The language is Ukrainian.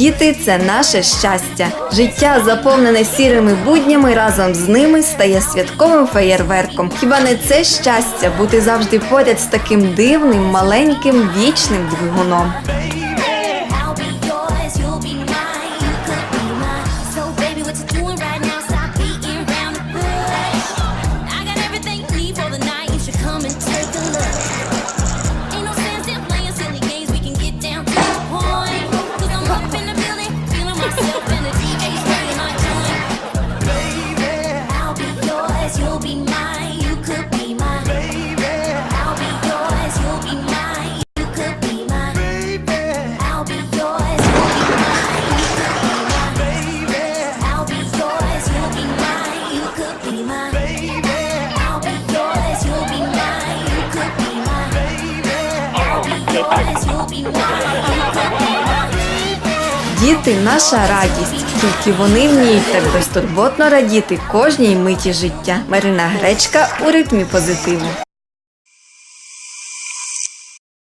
Діти це наше щастя. Життя заповнене сірими буднями разом з ними стає святковим феєрверком. Хіба не це щастя бути завжди поряд з таким дивним, маленьким, вічним двигуном? Діти наша радість, тільки вони вміють так безтурботно радіти кожній миті життя. Марина Гречка у ритмі позитиву.